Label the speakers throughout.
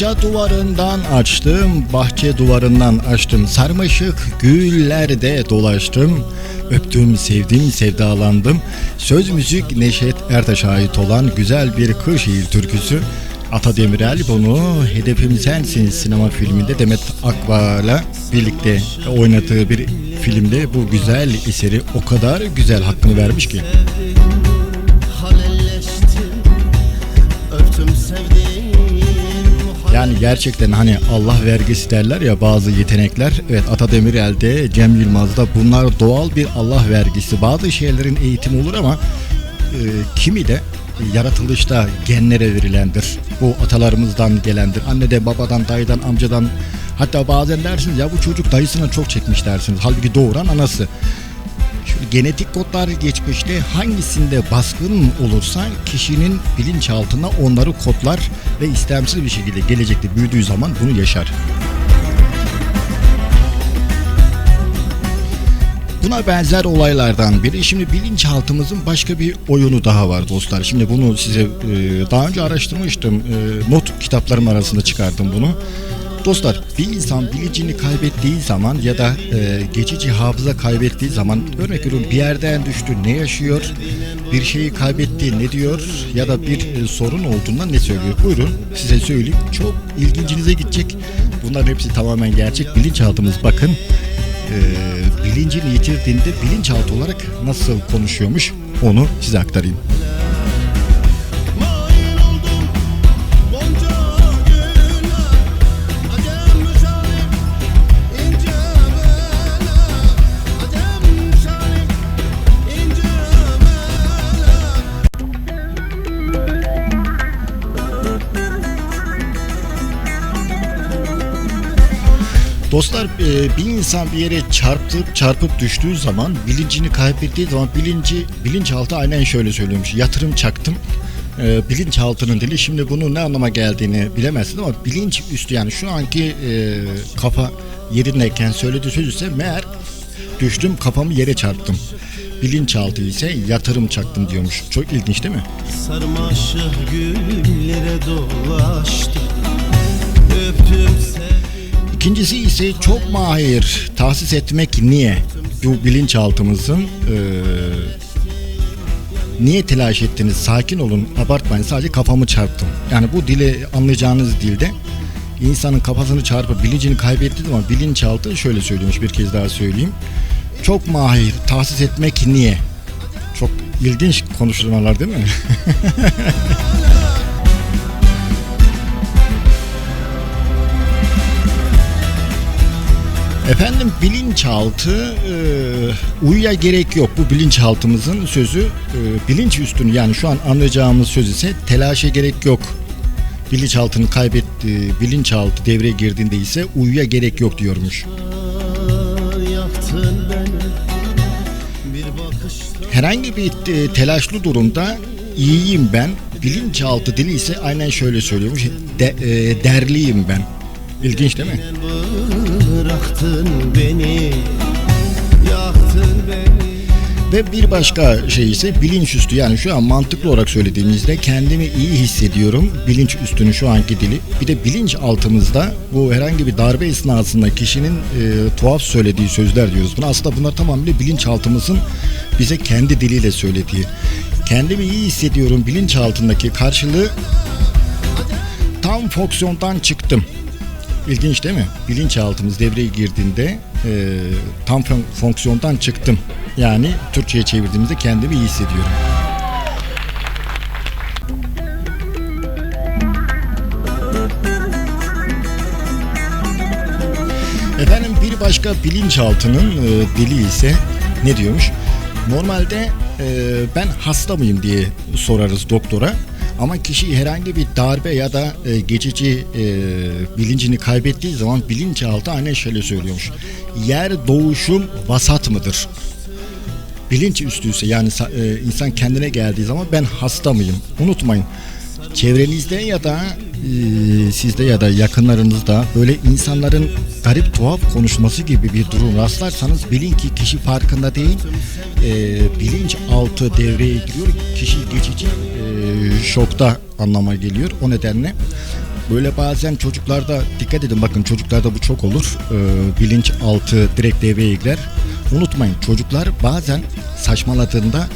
Speaker 1: Bahçe duvarından açtım, bahçe duvarından açtım. Sarmaşık güllerde dolaştım. Öptüm, sevdim, sevdalandım. Söz müzik Neşet Ertaş'a ait olan güzel bir Kırşehir türküsü. Ata Demirel bunu Hedefim Sensin sinema filminde Demet Akbağ'la birlikte oynadığı bir filmde bu güzel eseri o kadar güzel hakkını vermiş ki. Yani gerçekten hani Allah vergisi derler ya bazı yetenekler. Evet Ata Demirel'de, Cem Yılmaz'da bunlar doğal bir Allah vergisi. Bazı şeylerin eğitimi olur ama e, kimi de yaratılışta genlere verilendir. Bu atalarımızdan gelendir. Anneden, babadan, dayıdan, amcadan hatta bazen dersiniz ya bu çocuk dayısına çok çekmiş dersiniz. Halbuki doğuran anası. Genetik kodlar geçmişte hangisinde baskın olursa kişinin bilinçaltına onları kodlar ve istemsiz bir şekilde gelecekte büyüdüğü zaman bunu yaşar. Buna benzer olaylardan biri. Şimdi bilinçaltımızın başka bir oyunu daha var dostlar. Şimdi bunu size e, daha önce araştırmıştım. E, not kitaplarım arasında çıkardım bunu. Dostlar bir insan bilincini kaybettiği zaman ya da e, geçici hafıza kaybettiği zaman örnek veriyorum bir yerden düştü ne yaşıyor bir şeyi kaybetti ne diyor ya da bir e, sorun olduğunda ne söylüyor? Buyurun size söyleyeyim çok ilgincinize gidecek. Bunların hepsi tamamen gerçek. Bilinçaltımız bakın e, bilincini yitirdiğinde bilinçaltı olarak nasıl konuşuyormuş onu size aktarayım. Dostlar e, bir insan bir yere çarpıp çarpıp düştüğü zaman bilincini kaybettiği zaman bilinci bilinçaltı aynen şöyle söylüyormuş. Yatırım çaktım. E, bilinçaltının dili şimdi bunun ne anlama geldiğini bilemezsin ama bilinç üstü yani şu anki e, kafa yerindeyken söylediği söz ise meğer düştüm kafamı yere çarptım. Bilinçaltı ise yatırım çaktım diyormuş. Çok ilginç değil mi?
Speaker 2: Sarmaşık güllere dolaştım Öptüm sevdim
Speaker 1: İkincisi ise çok mahir tahsis etmek niye? Bu bilinçaltımızın eee niye telaş ettiniz? Sakin olun, abartmayın. Sadece kafamı çarptım. Yani bu dile anlayacağınız dilde insanın kafasını çarpıp bilincini kaybettiği zaman bilinçaltı şöyle söylüyormuş bir kez daha söyleyeyim. Çok mahir tahsis etmek niye? Çok ilginç konuşmalar değil mi? Efendim bilinçaltı e, uyuya gerek yok. Bu bilinçaltımızın sözü e, bilinç üstünü yani şu an anlayacağımız söz ise telaşa gerek yok. Bilinçaltını kaybettiği bilinçaltı devreye girdiğinde ise uyuya gerek yok diyormuş. Herhangi bir e, telaşlı durumda iyiyim ben. Bilinçaltı dili ise aynen şöyle söylüyormuş. De, e, derliyim ben. İlginç değil mi?
Speaker 2: Bıraktın beni Yaktın beni
Speaker 1: Ve bir başka şey ise bilinçüstü yani şu an mantıklı olarak söylediğimizde kendimi iyi hissediyorum. Bilinç üstünün şu anki dili. Bir de bilinç altımızda bu herhangi bir darbe esnasında kişinin e, tuhaf söylediği sözler diyoruz. Buna aslında bunlar tamamıyla bilinçaltımızın bize kendi diliyle söylediği. Kendimi iyi hissediyorum bilinç altındaki karşılığı tam fonksiyondan çıktım. İlginç değil mi? Bilinçaltımız devreye girdiğinde e, tam fon- fonksiyondan çıktım. Yani Türkçe'ye çevirdiğimizde kendimi iyi hissediyorum. Efendim bir başka bilinçaltının e, dili ise ne diyormuş? Normalde e, ben hasta mıyım diye sorarız doktora. Ama kişi herhangi bir darbe ya da e, geçici e, bilincini kaybettiği zaman bilinçaltı aynen şöyle söylüyormuş. Yer doğuşum vasat mıdır? Bilinç üstüyse yani e, insan kendine geldiği zaman ben hasta mıyım? Unutmayın. Çevrenizde ya da e, sizde ya da yakınlarınızda böyle insanların garip tuhaf konuşması gibi bir durum rastlarsanız bilin ki kişi farkında değil. E, bilinç altı devreye giriyor. Kişi geçici e, şokta anlama geliyor. O nedenle Böyle bazen çocuklarda dikkat edin bakın çocuklarda bu çok olur. Ee, bilinç altı direkt devreye girer. Unutmayın çocuklar bazen saçmaladığında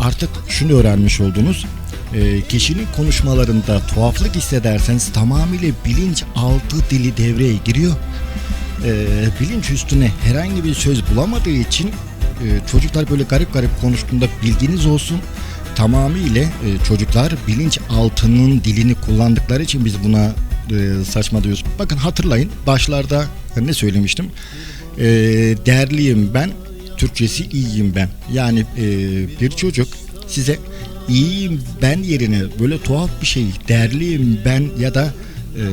Speaker 1: artık şunu öğrenmiş oldunuz. Ee, kişinin konuşmalarında tuhaflık hissederseniz tamamıyla bilinç altı dili devreye giriyor. Ee, bilinç üstüne herhangi bir söz bulamadığı için e, çocuklar böyle garip garip konuştuğunda bilginiz olsun. Tamamıyla e, çocuklar bilinç altının dilini kullandıkları için biz buna e, saçma diyoruz. Bakın hatırlayın başlarda ne söylemiştim? E, değerliyim ben, Türkçesi iyiyim ben. Yani bir çocuk size iyiyim ben yerine böyle tuhaf bir şey değerliyim ben ya da e,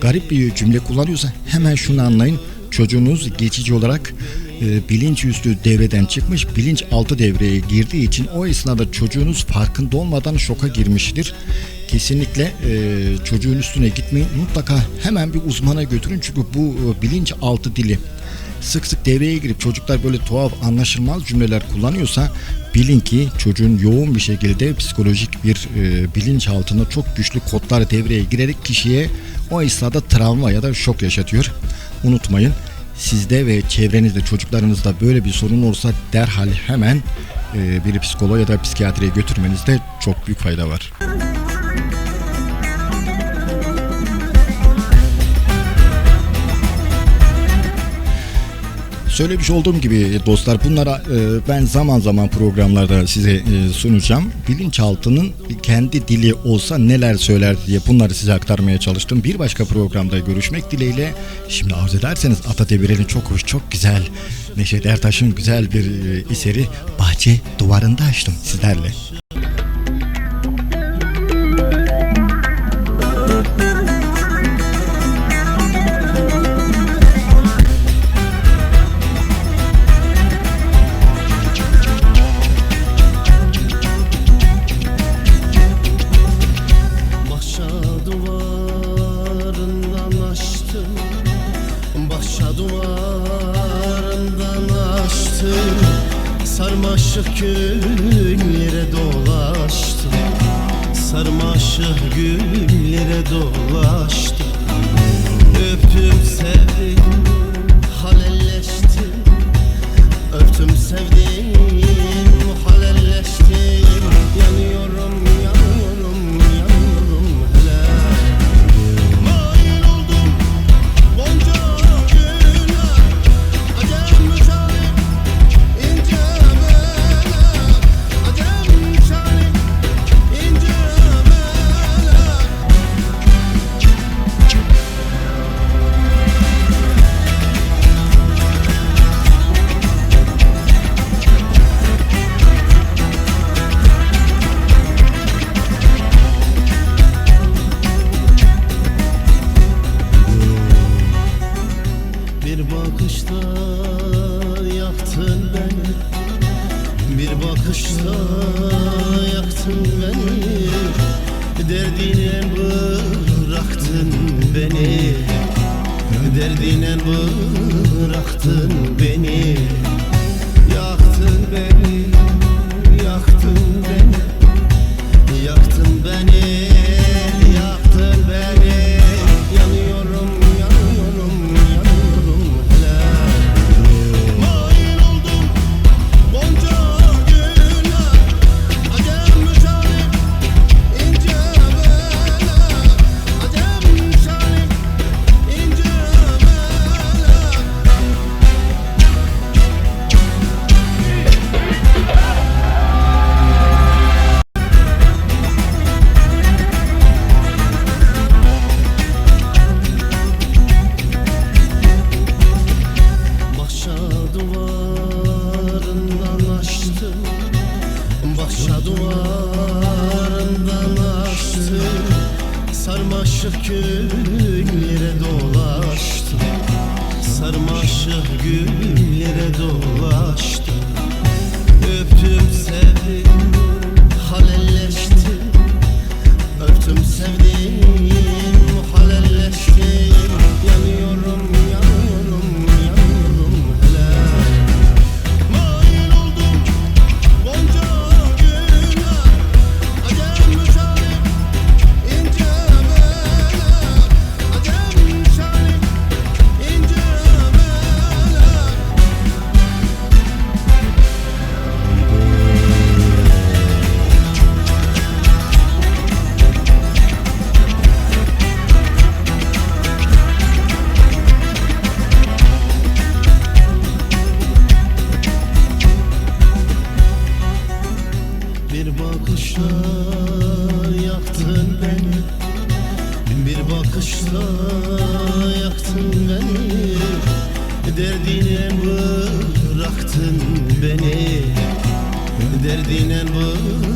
Speaker 1: garip bir cümle kullanıyorsa hemen şunu anlayın. Çocuğunuz geçici olarak e, bilinç üstü devreden çıkmış, bilinç altı devreye girdiği için o esnada çocuğunuz farkında olmadan şoka girmiştir. Kesinlikle e, çocuğun üstüne gitmeyin. Mutlaka hemen bir uzmana götürün çünkü bu e, bilinç altı dili sık sık devreye girip çocuklar böyle tuhaf anlaşılmaz cümleler kullanıyorsa bilin ki çocuğun yoğun bir şekilde psikolojik bir e, bilinç altında çok güçlü kodlar devreye girerek kişiye o esnada travma ya da şok yaşatıyor. Unutmayın sizde ve çevrenizde çocuklarınızda böyle bir sorun olursa derhal hemen e, bir psikoloğa ya da psikiyatriye götürmenizde çok büyük fayda var. Söylemiş olduğum gibi dostlar bunlara e, ben zaman zaman programlarda size e, sunacağım. Bilinçaltının kendi dili olsa neler söyler diye bunları size aktarmaya çalıştım. Bir başka programda görüşmek dileğiyle. Şimdi arzu ederseniz Ata Demirel'in çok hoş, çok güzel Neşet Ertaş'ın güzel bir e, eseri Bahçe Duvarında açtım sizlerle.
Speaker 2: Sarmaşık güllere dolaştım Sarmaşık güllere dolaştım Öptüm sevdim halelleştim Öptüm sevdim Derdine bıraktın beni. Derdine bıraktın güllere dolaştım Sarmaşık güllere dolaştım Öptüm sevdim derdine bak